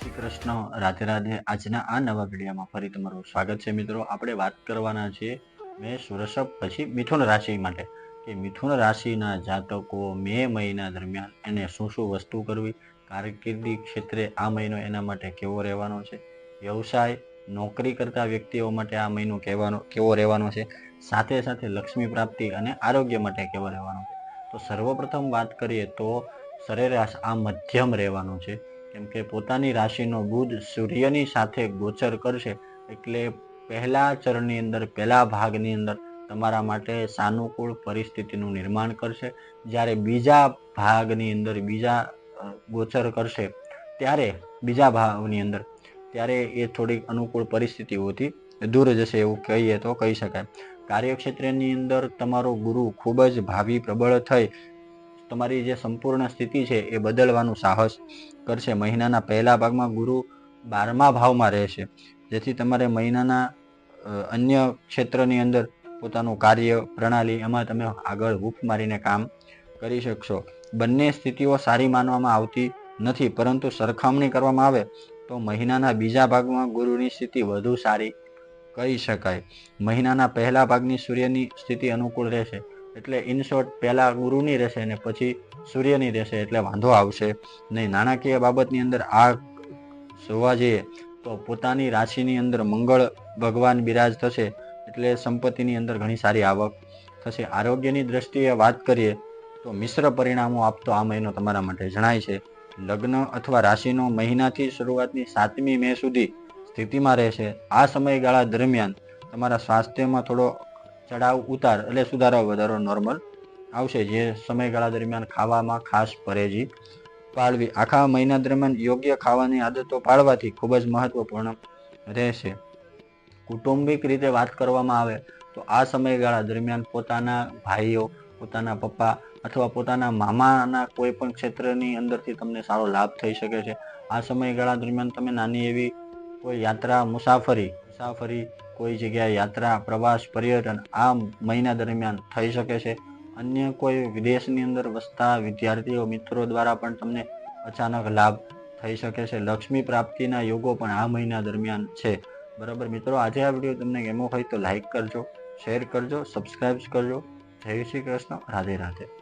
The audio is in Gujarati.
શ્રી કૃષ્ણ. રાધે રાધે. આજના આ નવા વિડીયોમાં ફરી તમારું સ્વાગત છે મિત્રો. આપણે વાત કરવાના છીએ મેષ, વૃષભ, પછી મિથુન રાશિ માટે. કે મિથુન રાશિના જાતકો મે મહિના દરમિયાન એને શું શું વસ્તુ કરવી, કારકિર્દી ક્ષેત્રે આ મહિનો એના માટે કેવો રહેવાનો છે, વ્યવસાય, નોકરી કરતા વ્યક્તિઓ માટે આ મહિનો કહેવાનો, કેવો રહેવાનો છે, સાથે સાથે લક્ષ્મી પ્રાપ્તિ અને આરોગ્ય માટે કેવો રહેવાનો છે. તો સર્વપ્રથમ વાત કરીએ તો સરેરાશ આ મધ્યમ રહેવાનું છે. કેમ કે પોતાની રાશિનો બુધ સૂર્યની સાથે ગોચર કરશે, એટલે પહેલા ચરણની અંદર, પહેલા ભાગની અંદર તમારા માટે સાનુકૂળ પરિસ્થિતિનું નિર્માણ કરશે. જ્યારે બીજા ભાગની અંદર બીજા ગોચર કરશે, ત્યારે બીજા ભાવની અંદર, ત્યારે એ થોડીક અનુકૂળ પરિસ્થિતિઓથી દૂર જશે એવું કહીએ તો કહી શકાય. કાર્યક્ષેત્રની અંદર તમારો ગુરુ ખૂબ જ ભાવિ પ્રબળ થઈ તમારી જે સંપૂર્ણ સ્થિતિ છે એ બદલવાનું સાહસ કરશે. મહિનાના પહેલા ભાગમાં ગુરુ બારમા ભાવમાં રહેશે. જેથી તમારે મહિનાના અન્ય ક્ષેત્રની અંદર પોતાનું કાર્ય પ્રણાલી એમાં તમે આગળ હૂફ મારીને કામ કરી શકશો. બંને સ્થિતિઓ સારી માનવામાં આવતી નથી, પરંતુ સરખામણી કરવામાં આવે તો મહિનાના બીજા ભાગમાં ગુરુની સ્થિતિ વધુ સારી કહી શકાય. મહિનાના પહેલા ભાગની સૂર્યની સ્થિતિ અનુકૂળ રહેશે. એટલે ઇન શોર્ટ પહેલા ગુરુની રહેશે અને પછી સૂર્યની રહેશે એટલે વાંધો આવશે નહીં. નાણાકીય બાબતની અંદર આ જોવા જઈએ તો પોતાની રાશિની અંદર મંગળ ભગવાન બિરાજ થશે એટલે સંપત્તિની અંદર ઘણી સારી આવક થશે. આરોગ્યની દ્રષ્ટિએ વાત કરીએ તો મિશ્ર પરિણામો આપતો આ મહિનો તમારા માટે જણાય છે. લગ્ન અથવા રાશિનો મહિનાથી શરૂઆતની સાતમી મે સુધી સ્થિતિમાં રહેશે. આ સમયગાળા દરમિયાન તમારા સ્વાસ્થ્યમાં થોડો ચડાવ ઉતાર એટલે સુધારો વધારો નોર્મલ આવશે જે સમયગાળા દરમિયાન ખાવામાં ખાસ પરેજી પાળવી. આખા મહિના દરમિયાન યોગ્ય ખાવાની આદતો પાળવાથી ખૂબ જ મહત્વપૂર્ણ રહેશે. કુટુંબિક રીતે વાત કરવામાં આવે તો આ સમયગાળા દરમિયાન પોતાના ભાઈઓ, પોતાના પપ્પા અથવા પોતાના મામાના કોઈ પણ ક્ષેત્રની અંદરથી તમને સારો લાભ થઈ શકે છે. આ સમયગાળા દરમિયાન તમે નાની એવી કોઈ યાત્રા, મુસાફરી મુસાફરી કોઈ જગ્યાએ યાત્રા, પ્રવાસ, પર્યટન આ મહિના દરમિયાન થઈ શકે છે. અન્ય કોઈ વિદેશની અંદર વસતા વિદ્યાર્થીઓ, મિત્રો દ્વારા પણ તમને અચાનક લાભ થઈ શકે છે. લક્ષ્મી પ્રાપ્તિના યોગો પણ આ મહિના દરમિયાન છે. બરાબર, મિત્રો, આજે આ વીડિયો તમને ગેમો હોય તો લાઈક કરજો, શેર કરજો, સબસ્ક્રાઇબ કરજો. જય શ્રી કૃષ્ણ. રાધે રાધે.